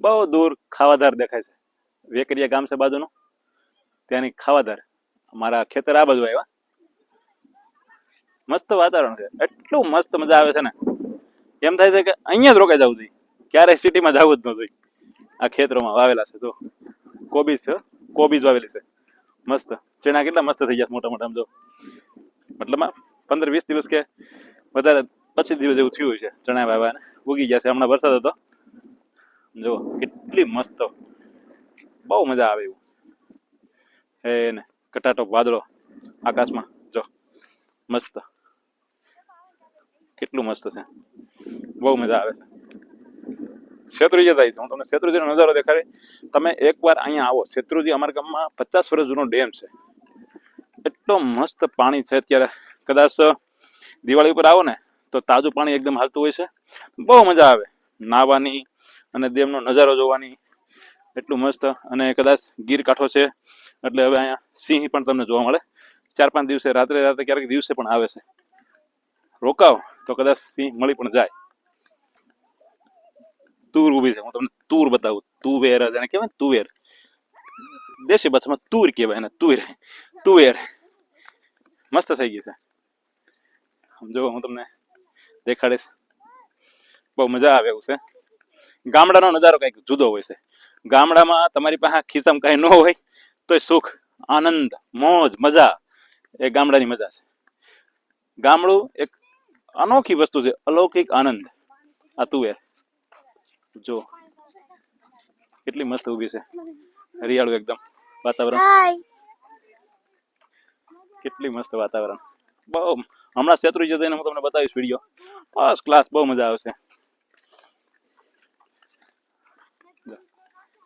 બહુ દૂર ખાવાધાર દેખાય છે. વેકરિયા ગામ છે બાજુનું. ત્યાંની ખાવાધાર. મારા ખેતર આ બાજુ આવ્યા. મસ્ત વાતાવરણ છે. એટલું મસ્ત મજા આવે છે ને. એમ થાય છે કે અહીંયા જ રોકાઈ જવું જોઈએ. ક્યારેય સિટીમાં જવું જ ન જોઈએ. આ ખેતરોમાં વાવેલા છે તો કોબીજ છે કોબીજ વાવેલી છે. મસ્ત. ચણા કેટલા મસ્ત થઈ ગયા મોટા મોટા જો. મતલબ પંદર વીસ દિવસ કે વધારે, પચીસ દિવસ જેવું થયું છે ચણા વાવ્યા ને ઉગી ગયા છે. હમણાં વરસાદ હતો. જો, કેટલી મસ્ત. બહુ મજા આવે એવું. હે ને, કટાટો વાદળો આકાશમાં, જો, મસ્ત. કેટલું મસ્ત છે. બહુ મજા આવે છે. શેત્રુજી થાય છે. હું તમને શેત્રુજીનો નજારો દેખાડી. તમે એકવાર અહીંયા આવો. શેત્રુજી અમારા ગામમાં પચાસ વર્ષ જૂનો ડેમ છે. એટલો મસ્ત પાણી છે અત્યારે. કદાચ દિવાળી ઉપર આવો ને, તો તાજું પાણી એકદમ હાલતું હોય છે. બહુ મજા આવે. નાહવાની અને ડેમનો નજારો જોવાની એટલું મસ્ત અને કદાચ ગીર કાંઠો છે. એટલે હવે અહીંયા સિંહ પણ તમને જોવા મળે. ચાર પાંચ દિવસે, રાત્રે રાત્રે ક્યારેક દિવસે પણ આવે છે. રોકાવ તો કદાચ સિંહ મળી પણ જાય. તુર ઊભી છે. હું તમને તુર બતાવું. તુવેર જ એને કહેવાય તુવેર. દેશી ભાષામાં તુર કહેવાય એને. તુર તુવેર. મસ્ત થઈ ગઈ છે. જો હું તમને દેખાડીશ. બહુ મજા આવે એવું છે. ગામડાનો નજારો કંઈક જુદો હોય છે. ગામડામાં તમારી પાસે ખિસ્સામાં કાંઈ ન હોય તોય સુખ આનંદ મોજ મજા એ ગામડાની મજા છે. ગામડું એક અનોખી વસ્તુ છે અલૌકિક આનંદ. આ તુવેર જો. કેટલી મસ્ત ઊભી છે. હરિયાળું એકદમ. વાતાવરણ. કેટલી મસ્ત વાતાવરણ. બહુ હમણાં શેત્રુજી જઈને હું તમને બતાવીશ વીડિયો ફર્સ્ટ ક્લાસ બહુ મજા આવશે.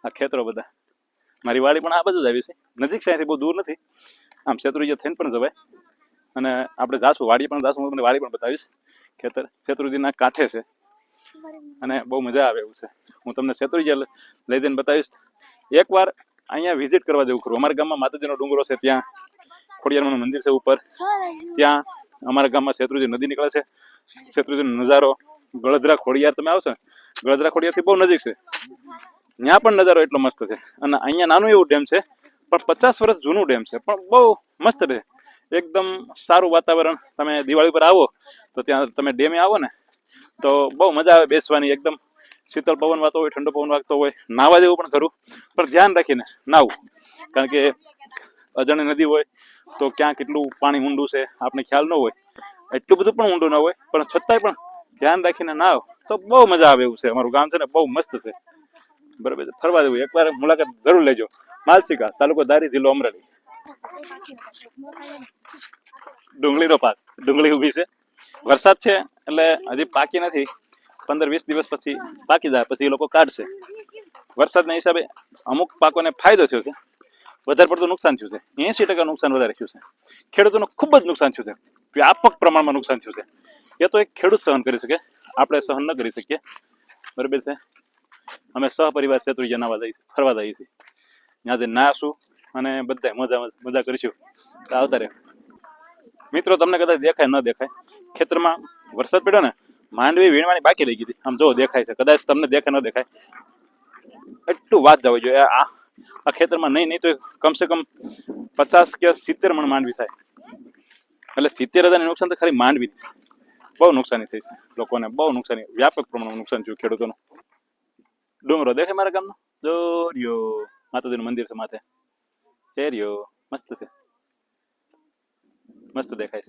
આ ખેતરો બધા. મારી વાડી પણ આ બાજુ જ આવી છે. નજીક છે, અહીંથી બહુ દૂર નથી. આમ શેત્રુજી થઈને પણ જવાય. અને આપણે જાશું વાડી પણ જાશું હું તમને વાડી પણ બતાવીશ. ખેતર શેત્રુજીના કાંઠે છે. અને બહુ મજા આવે એવું છે. હું તમને શેત્રુજી લઈ જઈને બતાવીશ. એકવાર અહીંયા વિઝિટ કરવા જેવું કરું અમારા ગામમાં માતાજીનો ડુંગરો છે ત્યાં. ખોડિયારમાં મંદિર છે ઉપર. ત્યાં અમારા ગામમાં શેત્રુજી નદી નીકળે છે. શેત્રુજીનો નજારો ગળદરા ખોડિયાર, તમે આવશો ગળદરા ખોડિયારથી બહુ નજીક છે. ત્યાં પણ નજારો એટલો મસ્ત છે. અને અહીંયા નાનું એવું ડેમ છે, પણ પચાસ વર્ષ જૂનું ડેમ છે, પણ બહુ મસ્ત છે એકદમ સારું વાતાવરણ. તમે દિવાળી પર આવો, તો ત્યાં તમે ડેમે આવો ને, તો બહુ મજા આવે બેસવાની. એકદમ શીતળ પવન વાતો હોય, ઠંડો પવન વાગતો હોય, નાવા જેવું પણ ખરું. પણ ધ્યાન રાખીને નાવું, કારણ કે અજાણી નદી હોય, તો ક્યાં કેટલું પાણી ઊંડું છે આપણે ખ્યાલ ન હોય. એટલું બધું પણ ઊંડું ન હોય, પણ છતાંય પણ ધ્યાન રાખીને નાવ, તો બહુ મજા આવે એવું છે. અમારું ગામ છે ને બહુ મસ્ત છે. બરાબર ફરવા દેવું એકવાર મુલાકાત જરૂર લેજો. માલસિકા, તાલુકો દારી જિલ્લો અમરેલી. ડુંગળીનો પાક. ડુંગળી ઊભી છે. વરસાદ છે એટલે હજી પાકી નથી. પંદર વીસ દિવસ પછી પાકી જાય. પછી એ લોકો કાઢશે. વરસાદના હિસાબે અમુક પાકોને ફાયદો થયો છે. વધારે પડતું નુકસાન થયું છે. એસી ટકા નુકસાન વધારે થયું છે. ખેડૂતોનું ખૂબ જ નુકસાન થયું છે. વ્યાપક પ્રમાણમાં નુકસાન થયું છે. એ તો એક ખેડૂત સહન કરી શકે. આપણે સહન ન કરી શકીએ. બરાબર છે. અમે સહપરિવાર શેત્રુંજી જનાવા જઈએ ફરવા જઈએ છીએ ત્યાંથી નાશું અને બધા મજા મજા કરીશું. તો આવતા રહે. મિત્રો, તમને કદાચ દેખાય, ન દેખાય, ખેતરમાં વરસાદ પડ્યો ને, માંડવી વીણવાની બાકી રહી ગઈ. આમ જો, દેખાય છે. કદાચ તમને દેખાય, ન દેખાય. એટલું વાત જવું જોઈએ. આ આ ખેતરમાં નહીં નહીં તો કમસે કમ પચાસ કે સિત્તેર મણ માંડવી થાય. એટલે સિત્તેર હજારની નુકસાન તો ખાલી માંડવી બહુ નુકસાની થઈ છે લોકોને. બહુ નુકસાની. વ્યાપક પ્રમાણમાં નુકસાન થયું ખેડૂતોનું. ડુંગરો દેખાય મારા ગામનો? જો રહ્યો માતાજીનું મંદિર છે માથે. એ મસ્ત છે. મસ્ત દેખાય છે.